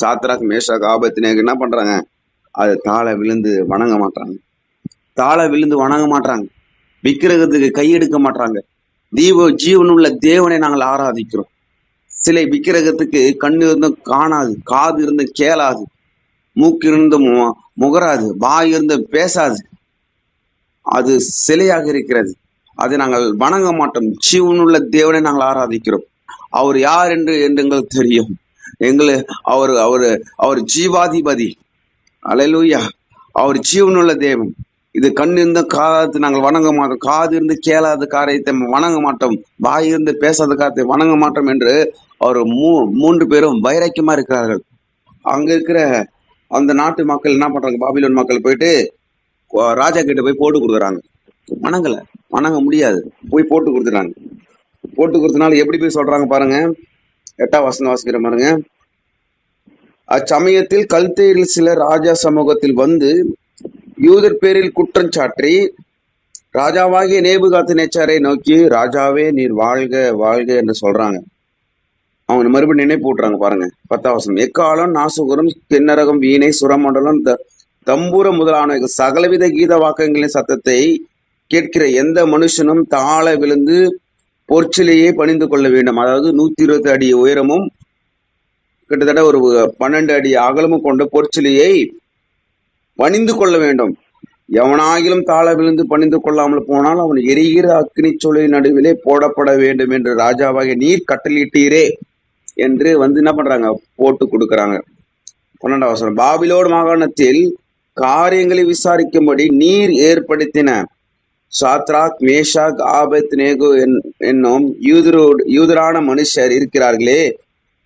Shadrach Meshach ஆபத்தினேக்கு என்ன பண்றாங்க? அது தாழ விழுந்து வணங்க மாட்டாங்க தாழ விழுந்து வணங்க மாட்டாங்க விக்கிரகத்துக்கு கையெடுக்க மாட்டாங்க தீப ஜீவனுள்ள தேவனை நாங்கள் ஆராதிக்கிறோம். சிலை விக்கிரகத்துக்கு கண்ணு இருந்தும் காணாது காது இருந்தும் கேளாது. மூக்கு இருந்தும் மு- முகராது வாய் இருந்தும் பேசாது. அது சிலையாக இருக்கிறது. அதை நாங்கள் வணங்க மாட்டோம். ஜீவனுள்ள தேவனை நாங்கள் ஆராதிக்கிறோம். அவர் யார் என்று என்று எங்களுக்கு தெரியும். எங்களை அவர் அவர் அவர் ஜீவாதிபதி. அலையலூயா. அவர் ஜீவனுள்ள தேவன். இது கண் இருந்த காலத்து நாங்கள் வணங்க மாட்டோம். காது இருந்து கேளாத காரியத்தை வணங்க மாட்டோம். வாய் இருந்து பேசாத காரியத்தை வணங்க மாட்டோம் என்று அவர் மூ மூன்று பேரும் வைராக்கியமா இருக்கிறார்கள். அங்க இருக்கிற அந்த நாட்டு மக்கள் என்ன பண்றாங்க? பாபிலோன் மக்கள் போயிட்டு ராஜா கிட்ட போய் போட்டு கொடுக்குறாங்க. வணங்கல. வணங்க முடியாது. போய் போட்டு கொடுத்துட்டாங்க. போட்டு கொடுத்தனால எப்படி போய் சொல்றாங்க பாருங்க. எட்டாம் வசனம் வாசிக்கிற பாருங்க. அச்சமயத்தில் கல்தேரில் சில ராஜா சமூகத்தில் வந்து யூதர் பேரில் குற்றம் சாற்றி ராஜாவாகிய நேபுகாத்து நேச்சாரை நோக்கி ராஜாவே நீர் வாழ்க வாழ்க என்று சொல்றாங்க. அவங்க மறுபடியும் நினைப்பு விட்டுறாங்க பாருங்க. பத்தாம் வசனம் எக்காலம் நாசுகுரம் கிண்ணரகம் வீணை சுரமண்டலம் த- தம்பூர முதலான சகலவித கீத வாக்கங்களின் சத்தத்தை கேட்கிற எந்த மனுஷனும் தாழ விழுந்து பொற்சிலையே பணிந்து கொள்ள வேண்டும். அதாவது நூத்தி இருபத்தி அடி உயரமும் கிட்டத்தட்ட ஒரு பன்னெண்டு அடி அகலமும் கொண்ட பொற்சிலையை பணிந்து கொள்ள வேண்டும். எவனாகிலும் தாழ விழுந்து பணிந்து கொள்ளாமல் போனால் அவன் எரிகிற அக்னி சூளை நடுவிலே போடப்பட வேண்டும் என்று ராஜாவாக நீர் கட்டளிட்டீரே என்று வந்து என்ன பண்றாங்க? போட்டு கொடுக்குறாங்க. பன்னெண்டாம் வசனம். பாபிலோடு மாகாணத்தில் காரியங்களை விசாரிக்கும்படி நீர் ஏற்படுத்தின சாத்ராக் மேஷாக் ஆபத் நேகு என்னும் யூதரோடு யூதரான மனுஷர் இருக்கிறார்களே.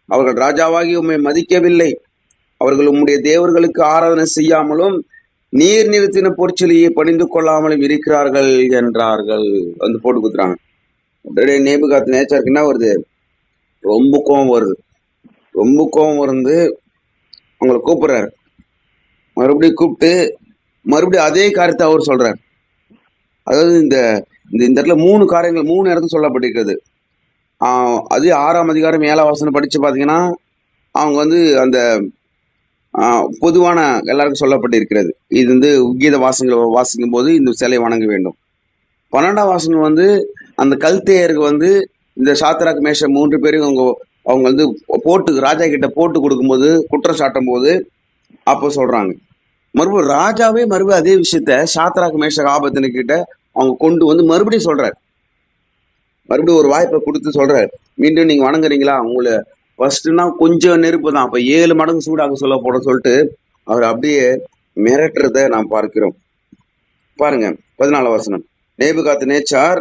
அவர்கள் ராஜாவாகி உம்மை மதிக்கவில்லை. அவர்கள் உம்முடைய தேவர்களுக்கு ஆராதனை செய்யாமலும் நீர் நிறுத்தின பொற்சிலையை பணிந்து கொள்ளாமலும் இருக்கிறார்கள் என்றார்கள். வந்து போட்டு கொடுத்துறாங்க உடனே நேபுகாத் நேச்சருக்கு என்ன வருது? ரொம்ப கோபம் வருது. ரொம்ப கோபம் வந்து அவங்கள கூப்பிடுறாரு. மறுபடியும் கூப்பிட்டு மறுபடியும் அதே காரியத்தை அவர் சொல்றாரு. அதாவது இந்த இந்த இந்த இடத்துல மூணு காரியங்கள் மூணு இடத்துல சொல்லப்பட்டிருக்கிறது. அது ஆறாம் அதிகாரம் ஏழாம் வசனம் படித்து பார்த்தீங்கன்னா அவங்க வந்து அந்த பொதுவான எல்லாருக்கும் சொல்லப்பட்டிருக்கிறது. இது வந்து கீத வாசங்கள் வாசிக்கும் போது இந்த சிலை வணங்க வேண்டும். பன்னெண்டாம் வாசனம் வந்து அந்த கல்தேயருக்கு வந்து இந்த சாத்திராக் மேஷ மூன்று பேரும் அவங்க அவங்க வந்து போட்டு ராஜா கிட்ட போட்டு கொடுக்கும்போது குற்றம் சாட்டும் போது அப்போ சொல்றாங்க. மறுபடியும் ராஜாவே மறுபடியும் அதே விஷயத்த சாத்ராக் மேஷக் ஆபத்தின கிட்ட அவங்க கொண்டு வந்து மறுபடியும் சொல்றாரு. மறுபடியும் ஒரு வாய்ப்பை கொடுத்து சொல்றாரு. மீண்டும் நீங்க வணங்குறீங்களா? உங்களை ஃபர்ஸ்ட்னா கொஞ்சம் நெருப்பு தான். அப்ப ஏழு மடங்கு சூடாக சொல்ல போட சொல்லிட்டு அவர் அப்படியே மிரட்டுறத நாம் பார்க்கிறோம். பாருங்க பதினாலு வசனம். நேபுகாத்து நேச்சார்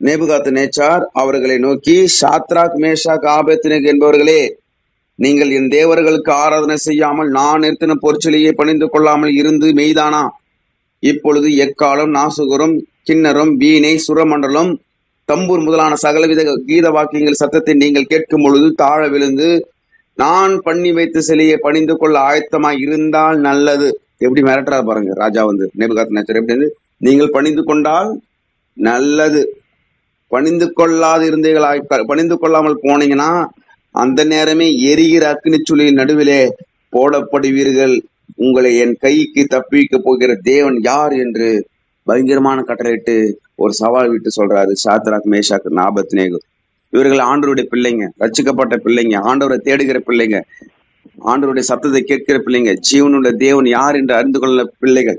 நேபுகாத்து நேச்சார் அவர்களை நோக்கி சாத்ராக் மேஷாக் ஆபத்தினக் என்பவர்களே நீங்கள் என் தேவர்களுக்கு ஆராதனை செய்யாமல் நான் நிறுத்தின பொற்சிலையை பணிந்து கொள்ளாமல் இருந்து மெய்தானா? இப்பொழுது எக்காலம் நாசுகரும் கிண்ணரும் வீணை சுரமண்டலம் தம்பூர் முதலான சகலவித கீத வாக்கியங்கள் சத்தத்தை நீங்கள் கேட்கும் பொழுது தாழ விழுந்து நான் பண்ணி வைத்த சிலையை பணிந்து கொள்ள ஆயத்தமாய் இருந்தால் நல்லது. எப்படி மிரட்டுறா பாருங்க ராஜா வந்து நேபுகாத் நேச்சர் எப்படி வந்து நீங்கள் பணிந்து கொண்டால் நல்லது. பணிந்து கொள்ளாது இருந்தீர்களாய் பணிந்து கொள்ளாமல் போனீங்கன்னா அந்த நேரமே எரிகிற அக்னிச்சுளியின் நடுவிலே போடப்படுவீர்கள். உங்களை என் கைக்கு தப்பிக்க போகிற தேவன் யார் என்று பயங்கரமான கட்டளையிட்டு ஒரு சவால் விட்டு சொல்றாரு சாத்ராக் மேஷாக் நாபத் நேகு இவர்கள் ஆண்டவருடைய பிள்ளைங்க ரச்சிக்கப்பட்ட பிள்ளைங்க ஆண்டவரை தேடுகிற பிள்ளைங்க ஆண்டவருடைய சத்தத்தை கேட்கிற பிள்ளைங்க ஜீவனுடைய தேவன் யார் என்று அறிந்து கொள்ள பிள்ளைகள்.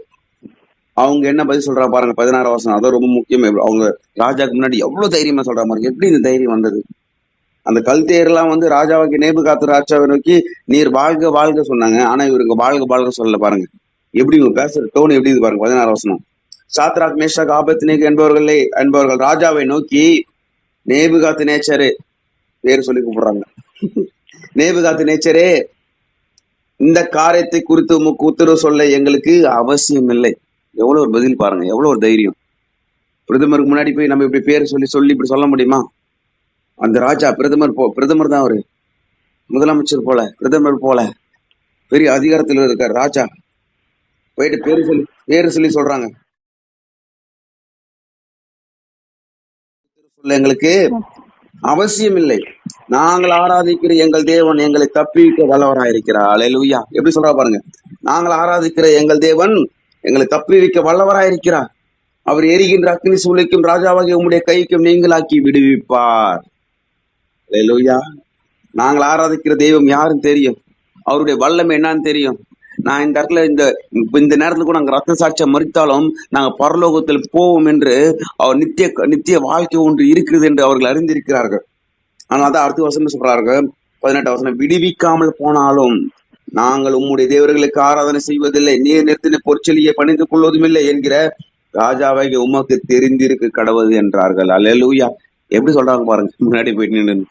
அவங்க என்ன பதில் சொல்றா பாருங்க பதினாறு வருஷம் அதான் ரொம்ப முக்கியம். அவங்க ராஜாக்கு முன்னாடி எவ்வளவு தைரியமா சொல்ற மாதிரி எப்படி இந்த தைரியம் வந்தது? அந்த கல்தேர்லாம் வந்து ராஜாவுக்கு நேபு காத்து ராஜாவை நோக்கி நீர் வாழ்க வாழ்க சொன்னாங்க. ஆனா இவருக்கு வாழ்க வாழ்க சொல்லல பாருங்க. எப்படி இவங்க பேசுற டோன் எப்படி இது பாருங்க? பதினாறு வசனம். சாத்ராக் மேஷாக் ஆபத்னேக் என்பவர்களே என்பவர்கள் ராஜாவை நோக்கி நேபுகாத்து நேச்சரு பேர் சொல்லி கூப்பிடுறாங்க. நேபுகாத்து நேச்சரே இந்த காரியத்தை குறித்து உமக்கு உத்தரவு சொல்ல எங்களுக்கு அவசியம் இல்லை. எவ்வளவு ஒரு பதில் பாருங்க. எவ்வளவு ஒரு தைரியம். பிரதமருக்கு முன்னாடி போய் நம்ம இப்படி பேர் சொல்லி சொல்லி இப்படி சொல்ல முடியுமா? அந்த ராஜா பிரதமர் போ பிரதமர் தான் அவரு. முதலமைச்சர் போல பிரதமர் போல. பெரிய அதிகாரத்தில் இருக்கார் ராஜா. போயிட்டு பேரு சொல்லி பேரு சொல்லி சொல்றாங்க. சொல்ல எங்களுக்கு. அவசியம் இல்லை நாங்கள் ஆராதிக்கிற எங்கள் தேவன் எங்களை தப்பிக்க வல்லவராயிருக்கிறார் அல்லேலூயா எப்படி சொல்றா பாருங்க. நாங்கள் ஆராதிக்கிற எங்கள் தேவன் எங்களை தப்பிவிக்க வல்லவராயிருக்கிறார் அவர் எரிகின்ற அக்னி சூளைக்கும் ராஜாவாகிய உம்முடைய கைக்கும் நீங்களாக்கி விடுவிப்பார். லூயா நாங்கள் ஆராதிக்கிற தெய்வம் யாரும் தெரியும். அவருடைய வல்லமை என்னன்னு தெரியும். நான் இந்த இடத்துல இந்த இந்த நேரத்துல கூட நாங்க ரத்த சாட்சியம் மறித்தாலும் நாங்க பரலோகத்தில் போவோம் என்று அவர் நித்திய நித்திய வாழ்க்கை ஒன்று இருக்கிறது என்று அவர்கள் அறிந்திருக்கிறார்கள். ஆனால் அதான் அடுத்த வருஷம் சொல்றார்கள் பதினெட்டு வருஷம் விடுவிக்காமல் போனாலும் நாங்கள் உம்முடைய தேவர்களுக்கு ஆராதனை செய்வதில்லை. நீர் நிறுத்தின பொற்சொலியை பணிந்து கொள்வதும் இல்லை என்கிற ராஜாவை உமக்கு தெரிந்திருக்கு கடவுள் என்றார்கள். அல்லேலூயா எப்படி சொல்றாங்க பாருங்க முன்னாடி போயிட்டு நின்று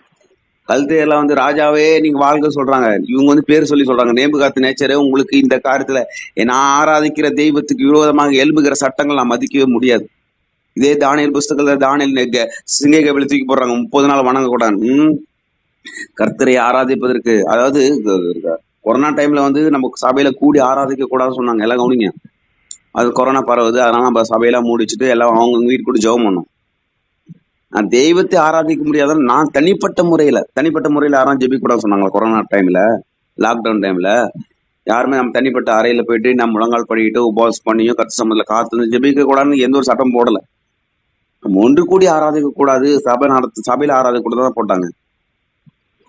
கழுத்து எல்லாம் வந்து ராஜாவே நீங்க வாழ்க சொல்றாங்க. இவங்க வந்து பேர் சொல்லி சொல்றாங்க. நேம்பு காத்து நேச்சரே உங்களுக்கு இந்த காரியத்துல நான் ஆராதிக்கிற தெய்வத்துக்கு விரோதமாக எழும்புகிற சட்டங்கள் நான் மதிக்கவே முடியாது. இதே தானியல் புஸ்தகத்துல தானியல் நெ- சிங்க கபில தூக்கி போடுறாங்க. முப்பது நாள் வணங்க கூடாது ம். கர்த்தரை ஆராதிப்பதற்கு அதாவது க- கொரோனா டைம்ல வந்து நம்ம சபையில கூடி ஆராதிக்க கூடாதுன்னு சொன்னாங்க. எல்லாம் கவனிங்க. அது கொரோனா பரவுது. அதனால நம்ம சபையெல்லாம் மூடிச்சுட்டு எல்லாம் அவங்க வீட்டு கூட ஜெபம் பண்ணோம். தெய்வத்தை ஆராதிக்க முடியாத நான் தனிப்பட்ட முறையில தனிப்பட்ட முறையில யாரும் ஜெபிக்க கூடாது சொன்னாங்களா கொரோனா டைம்ல லாக்டவுன் டைம்ல யாருமே நம்ம தனிப்பட்ட அறையில போயிட்டு நம்ம முழங்கால் பண்ணிக்கிட்டு உபவாஸ் பண்ணியும் கத்து சம்பந்தத்தில் காத்து ஜெபிக்க கூடாதுன்னு எந்த ஒரு சட்டம் போடல. நம்ம ஒன்று கூடி ஆராதிக்க கூடாது சபை நடத்து சபையில ஆராதிக்க கூட தான் போட்டாங்க.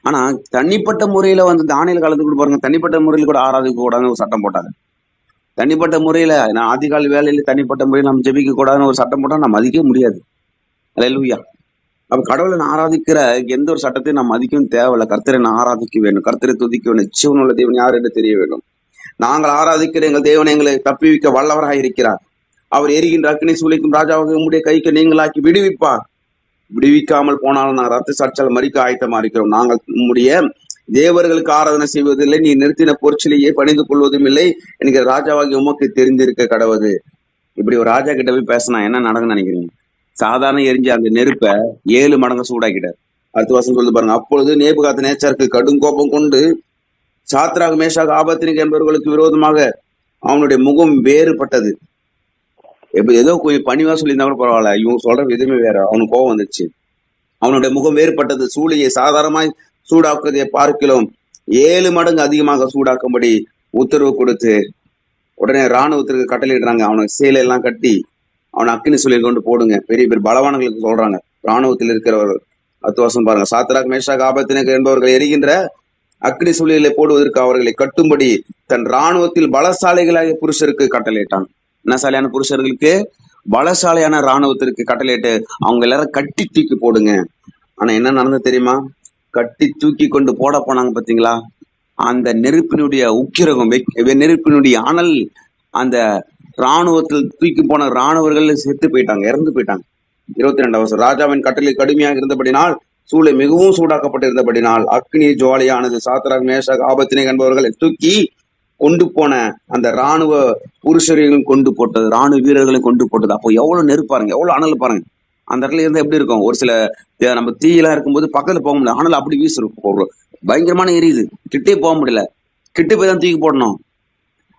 ஆனா தனிப்பட்ட முறையில வந்து தானியல் கலந்து கூட பாருங்க தனிப்பட்ட முறையில் கூட ஆராதிக்க கூடாதுன்னு ஒரு சட்டம் போட்டாங்க. தனிப்பட்ட முறையில நான் ஆதிகால வேலையில தனிப்பட்ட முறையில் நம்ம ஜெபிக்க கூடாதுன்னு ஒரு சட்டம் போட்டா நம்ம மதிக்க முடியாது. அல்லேலூயா அப்ப கடவுளை நான் ஆராதிக்கிற எந்த ஒரு சட்டத்தையும் நான் மதிக்கவும் தேவையில்ல. கர்த்தரை நான் ஆராதிக்க வேண்டும். கர்த்தரை துதிக்க வேண்டும். ஜீவனுள்ள தேவன் யார் என்று தெரிய வேண்டும். நாங்கள் ஆராதிக்கிற எங்கள் தேவன் எங்களை தப்பிவிக்க வல்லவராக இருக்கிறார். அவர் எரிகின்ற அக்னி சூளைக்கும் ராஜாவாக உங்களுடைய கைக்கு நீங்களாக்கி விடுவிப்பார். விடுவிக்காமல் போனாலும் நான் ரத்த சாட்சியால் மறிக்க ஆயத்தமா இருக்கிறோம். நாங்கள் உம்முடைய தேவர்களுக்கு ஆராதனை செய்வதில்லை. நீ நிறுத்தின பொருட்சிலேயே பணிந்து கொள்வதும் இல்லை. என்கிற ராஜாவாகி உமக்கு தெரிந்திருக்க கடவுது இப்படி ஒரு ராஜா கிட்ட போய் பேசினா என்ன நடக்குன்னு நினைக்கிறீங்க? சாதாரண எரிஞ்ச அந்த நெருப்பை ஏழு மடங்கு சூடாக்கிட்டார். அடுத்த வருஷம் சொல்லி பாருங்க. அப்பொழுது நேபுகாத்து நேச்சருக்கு கடும் கோபம் கொண்டு சாத்ராக் மேஷாக ஆபத்தினிக் என்பவர்களுக்கு விரோதமாக அவனுடைய முகம் வேறுபட்டது. எப்ப ஏதோ கொஞ்சம் பணிவா சொல்லியிருந்தா கூட பரவாயில்ல. இவங்க சொல்ற விதமே வேற. அவனுக்கு கோபம் வந்துச்சு அவனுடைய முகம் வேறுபட்டது. சூளையை சாதாரணமாய் சூடாக்குவதை பார்க்கலாம் ஏழு மடங்கு அதிகமாக சூடாக்கும்படி உத்தரவு கொடுத்து உடனே ராணுவத்திற்கு கட்டளையிடுறாங்க. அவனுக்கு சேலை எல்லாம் கட்டி அவனை அக்கினி சொல்லி கொண்டு போடுங்க. பெரிய பெரிய பலவான்களுக்கு சொல்றாங்க. ராணுவத்தில் இருக்கிறவர்கள் அத்துவாசம் வருஷம் பாருங்க. சாத்ராக் மேஷாக் ஆபத்தினக்கு என்பவர்கள் எரிகின்ற அக்னி சூழலை போடுவதற்கு அவர்களை கட்டும்படி தன் ராணுவத்தில் பலசாலைகளாக புருஷருக்கு கட்டளையிட்டான். என்ன சாலையான புருஷர்களுக்கு? பலசாலையான ராணுவத்திற்கு கட்டளையிட்டு அவங்க எல்லாரும் கட்டி தூக்கி போடுங்க. ஆனா என்ன நடந்தது தெரியுமா? கட்டி தூக்கி கொண்டு போட போனாங்க பாத்தீங்களா? அந்த நெருப்பினுடைய உக்கிரகம் நெருப்பினுடைய அனல் அந்த ராணுவத்தில் தூக்கி போன ராணுவர்கள் செத்து போயிட்டாங்க இறந்து போயிட்டாங்க. இருபத்தி ரெண்டாம் வருஷம் ராஜாவின் கட்டளை கடுமையாக இருந்தபடினால் சூளை மிகவும் சூடாக்கப்பட்டிருந்தபடினால் அக்னி ஜுவாலியானது சாத்ராக் மேஷாக் ஆபத்தினை என்பவர்களை தூக்கி கொண்டு போன அந்த ராணுவ புருஷரையும் கொண்டு போட்டது ராணுவ வீரர்களையும் கொண்டு போட்டது. அப்போ எவ்வளவு நெருப்பாருங்க எவ்வளவு அனல் பாருங்க. அந்த இடத்துல இருந்தால் எப்படி இருக்கும்? ஒரு சில நம்ம தீயெல்லாம் இருக்கும்போது பக்கத்துல போக முடியல அனல் அப்படி வீசும் பயங்கரமான எரியுது. கிட்டே போக முடியல. கிட்டே போய் தான் தூக்கி போடணும்.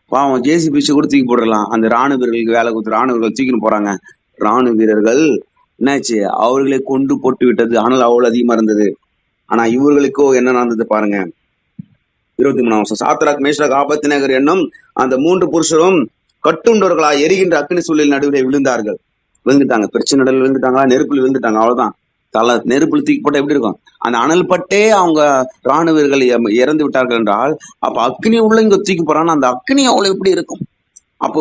பாவம் ஜேசி பிச்சு கூட தூக்கி போடலாம் அந்த ராணுவ வீரர்களுக்கு வேலை கொடுத்து ராணுவ வீரர்கள் தூக்கின்னு போறாங்க. ராணுவ வீரர்கள் என்னாச்சு? அவர்களை கொண்டு போட்டு விட்டது. ஆனால் அவ்வளவு அதிகமா இருந்தது. ஆனா இவர்களுக்கோ என்ன நடந்தது பாருங்க. இருபத்தி மூணாம் வருஷம். சாத்ராக் ஆபத்தி நகர் என்னும் அந்த மூன்று புருஷரும் கட்டுண்டவர்களா எரிகின்ற அக்னி சூழலில் நடுவில் விழுந்தார்கள். விழுந்துட்டாங்க. பிரச்சனை நடுவில் விழுந்துட்டாங்களா? நெருப்பில் விழுந்துட்டாங்க. அவ்வளவுதான். தலை நெருப்பில் தூக்கிப்பட்ட எப்படி இருக்கும்? அந்த அனல் பட்டே அவங்க ராணுவர்கள் இறந்து இறந்து விட்டார்கள் என்றால் அப்ப அக்னி உள்ள இங்க தூக்கி போறான்னா அந்த அக்னி அவ்வளவு எப்படி இருக்கும்? அப்போ